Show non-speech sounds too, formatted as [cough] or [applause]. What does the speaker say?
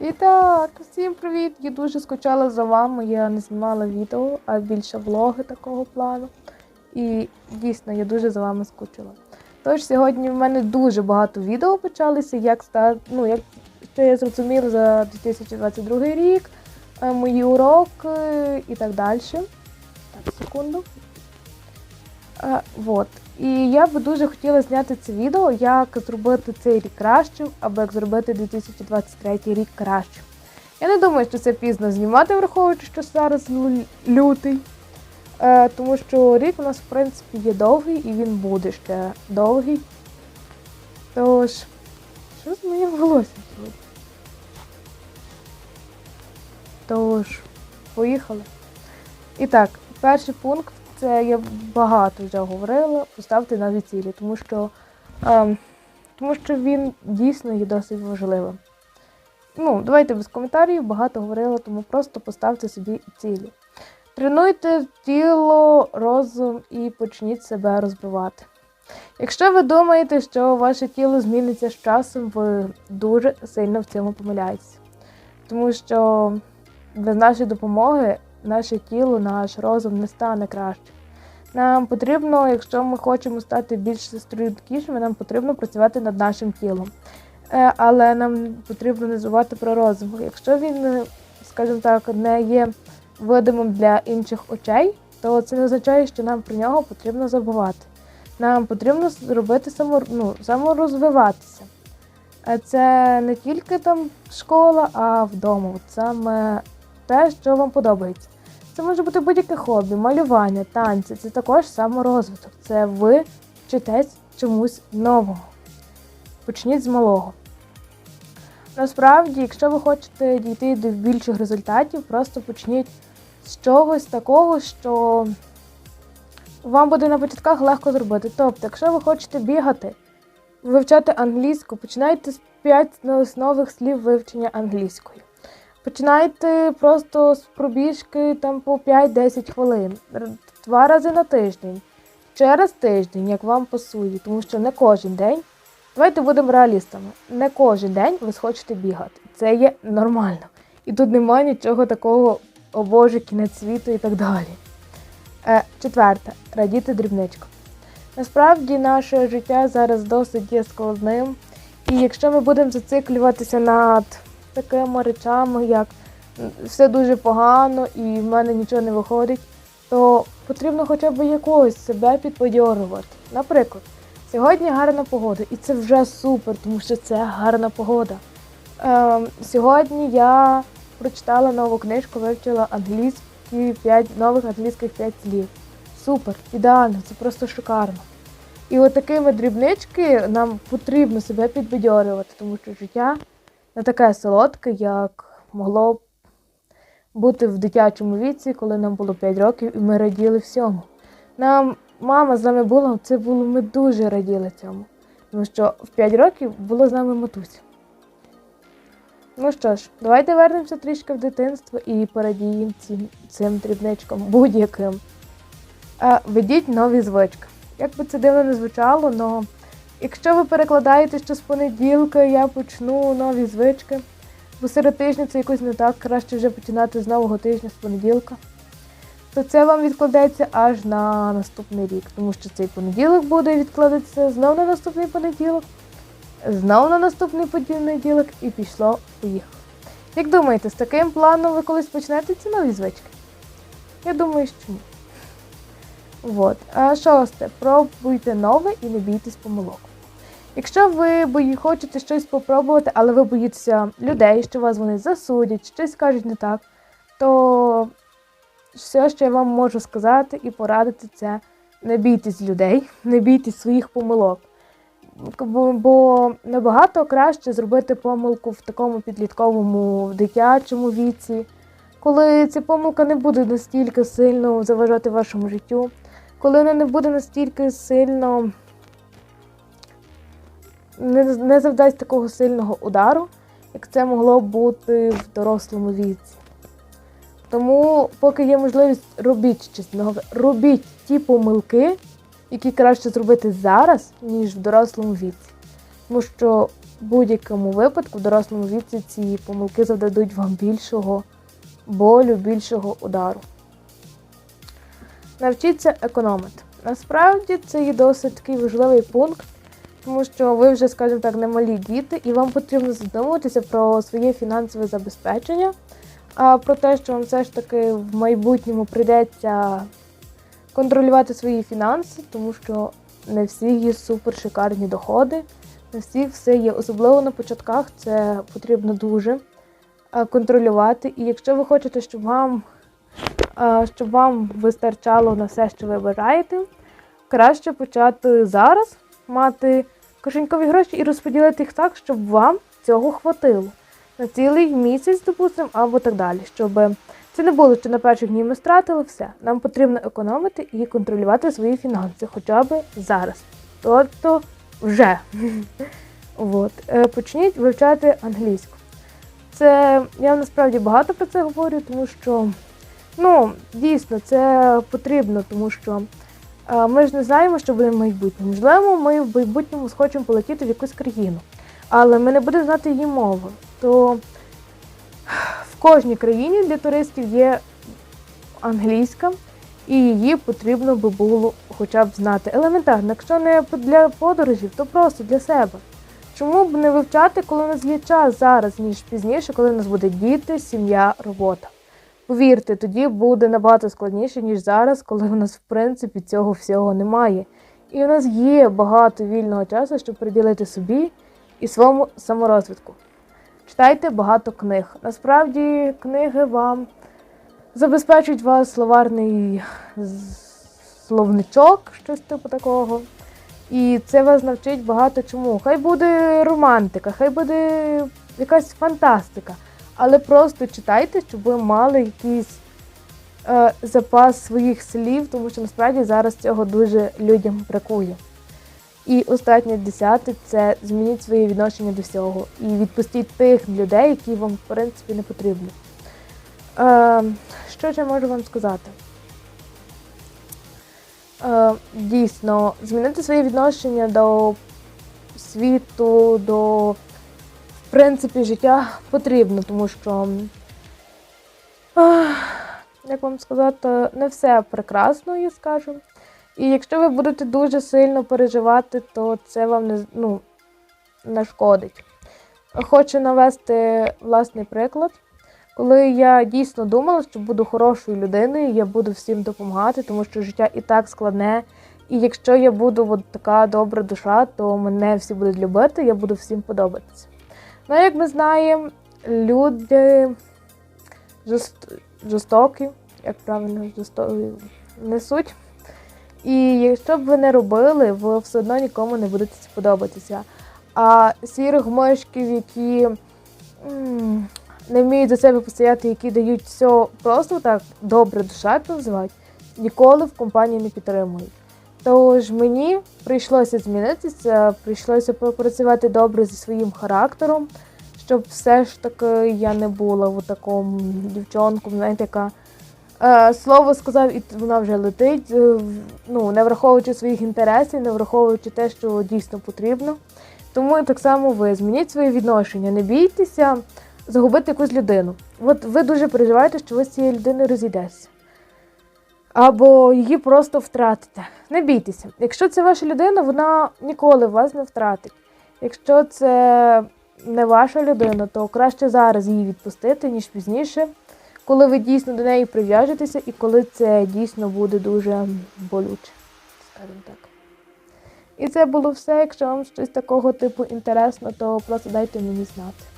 І так, всім привіт! Я дуже скучала за вами. Я не знімала відео, а більше влоги такого плану. І дійсно я дуже за вами скучила. Тож сьогодні в мене дуже багато відео почалися, як стати, ну, як що я зрозуміла за 2022 рік, е, мої уроки і так далі. Так, секунду. Е, вот. І я би дуже хотіла зняти це відео, як зробити цей рік кращим, або як зробити 2023 рік кращим. Я не думаю, що це пізно знімати, враховуючи, що зараз лютий. Е, тому що рік у нас, в принципі, є довгий і він буде ще довгий. Тож, що з моїм волоссям сьогодні? Тож, поїхали. І так, перший пункт це я багато вже говорила, поставте нові цілі, тому що, ем, тому що він дійсно є досить важливим. Ну, давайте без коментарів, багато говорила, тому просто поставте собі цілі. Тренуйте тіло, розум і почніть себе розвивати. Якщо ви думаєте, що ваше тіло зміниться з часом, ви дуже сильно в цьому помиляєтеся. Тому що без нашої допомоги наше тіло, наш розум не стане краще. Нам потрібно, якщо ми хочемо стати більш стрункішими, нам потрібно працювати над нашим тілом. Е, Але нам потрібно не забувати про розум. Якщо він, е, скажімо так, не є видимим для інших очей, то це не означає, що нам про нього потрібно забувати. Нам потрібно зробити само, ну, саморозвиватися. Е, Це не тільки там школа, а вдома. От Саме те, що вам подобається. Це може бути будь-яке хобі, малювання, танці. Це також саморозвиток. Це ви вчитесь чомусь нового. Почніть з малого. Насправді, якщо ви хочете дійти до більших результатів, просто почніть з чогось такого, що вам буде на початках легко зробити. Тобто, якщо ви хочете бігати, вивчати англійську, починайте з 5 основних слів вивчення англійської. Починайте просто з пробіжки там по 5-10 хвилин, два рази на тиждень, через тиждень, як вам пасує, тому що не кожен день. Давайте будемо реалістами. Не кожен день ви схочете бігати. Це є нормально. І тут немає нічого такого, о Боже, кінець світу і так далі. Е, четверте, радіти дрібничкам. Насправді наше життя зараз досить є складним. І якщо ми будемо зациклюватися над такими речами, як все дуже погано і в мене нічого не виходить, то потрібно хоча б якогось себе підбадьорувати. Наприклад, сьогодні гарна погода, і це вже супер, тому що це гарна погода. Ем, сьогодні я прочитала нову книжку, вивчила англійські 5 нових англійських 5 слів. Супер, ідеально, це просто шикарно. І от такими дрібнички нам потрібно себе підбадьорювати, тому що життя не таке солодке, як могло б бути в дитячому віці, коли нам було 5 років і ми раділи всьому. Нам мама з нами була, це було, ми дуже раділи цьому. Тому що в 5 років було з нами матуся. Ну що ж, давайте вернемося трішки в дитинство і порадіємо цим, цим дрібничкам будь-яким. Ведіть нові звички. Як би це дивно не звучало, але якщо ви перекладаєте, що з понеділка я почну нові звички, бо серед тижня це якось не так, краще вже починати з нового тижня, з понеділка, то це вам відкладеться аж на наступний рік, тому що цей понеділок буде відкладатися знов на наступний понеділок, знов на наступний понеділок і пішло, поїхало. Як думаєте, з таким планом ви колись почнете ці нові звички? Я думаю, що ні. Вот. Шосте. Пробуйте нове і не бійтесь помилок. Якщо ви бої, хочете щось попробувати, але ви боїтеся людей, що вас вони засудять, щось скажуть не так, то все, що я вам можу сказати і порадити, це не бійтесь людей, [laughs] не бійтесь своїх помилок. Бо набагато краще зробити помилку в такому підлітковому дитячому віці, коли ця помилка не буде настільки сильно заважати вашому життю, коли вона не буде настільки сильно не, не завдасть такого сильного удару, як це могло бути в дорослому віці. Тому, поки є можливість, робіть нове, робіть ті помилки, які краще зробити зараз, ніж в дорослому віці. Тому що будь-якому випадку в дорослому віці ці помилки завдадуть вам більшого болю, більшого удару. Навчіться економити. Насправді це є досить такий важливий пункт, тому що ви вже, скажімо так, не малі діти, і вам потрібно задумуватися про своє фінансове забезпечення, а про те, що вам все ж таки в майбутньому прийдеться контролювати свої фінанси, тому що не всі є супер шикарні доходи, не всі все є. Особливо на початках це потрібно дуже контролювати. І якщо ви хочете, щоб вам, щоб вам вистачало на все, що ви бажаєте, краще почати зараз мати кишенькові гроші і розподілити їх так, щоб вам цього хватило на цілий місяць, допустимо, або так далі. Щоб це не було, що на перших дні ми стратили все. Нам потрібно економити і контролювати свої фінанси, хоча б зараз. Тобто вже. [laughs] От. Е, Почніть вивчати англійську. Це я насправді багато про це говорю, тому що ну, дійсно це потрібно, тому що е, ми ж не знаємо, що буде в майбутньому. Можливо, ми в майбутньому схочемо полетіти в якусь країну, але ми не будемо знати її мови. То в кожній країні для туристів є англійська, і її потрібно би було хоча б знати. Елементарно, якщо не для подорожів, то просто для себе. Чому б не вивчати, коли у нас є час зараз, ніж пізніше, коли у нас буде діти, сім'я, робота? Повірте, тоді буде набагато складніше, ніж зараз, коли у нас в принципі цього всього немає. І у нас є багато вільного часу, щоб приділити собі і своєму саморозвитку. Читайте багато книг. Насправді книги вам забезпечують вас словарний словничок, щось типу такого. І це вас навчить багато чому. Хай буде романтика, хай буде якась фантастика. Але просто читайте, щоб ви мали якийсь е, запас своїх слів, тому що насправді зараз цього дуже людям бракує. І останнє десяте це змініть своє відношення до всього і відпустіть тих людей, які вам в принципі не потрібні. Е, що я можу вам сказати? Е, дійсно, змінити своє відношення до світу, до принципі життя потрібно, тому що, як вам сказати, не все прекрасно, я скажу. І якщо ви будете дуже сильно переживати, то це вам не, ну, не шкодить. Хочу навести власний приклад. Коли я дійсно думала, що буду хорошою людиною, я буду всім допомагати, тому що життя і так складне. І якщо я буду от така добра душа, то мене всі будуть любити, я буду всім подобатися. Ну, як ми знаємо, люди жорст... жорстокі, як правильно, жорстокі несуть. І якщо б ви не робили, ви все одно нікому не будете сподобатися. А сірих мишків, які не вміють за себе постояти, які дають все просто так добре душа називають, ніколи в компанії не підтримують. Тож мені прийшлося змінитися, прийшлося попрацювати добре зі своїм характером, щоб все ж таки я не була в такому дівчонку, знаєте, яка е, слово сказав, і вона вже летить, е, ну, не враховуючи своїх інтересів, не враховуючи те, що дійсно потрібно. Тому так само ви змініть своє відношення, не бійтеся загубити якусь людину. От ви дуже переживаєте, що ви з цією людиною розійдетеся. Або її просто втратите. Не бійтеся. Якщо це ваша людина, вона ніколи вас не втратить. Якщо це не ваша людина, то краще зараз її відпустити, ніж пізніше, коли ви дійсно до неї прив'яжетеся і коли це дійсно буде дуже болюче, скажімо так. І це було все. Якщо вам щось такого типу інтересно, то просто дайте мені знати.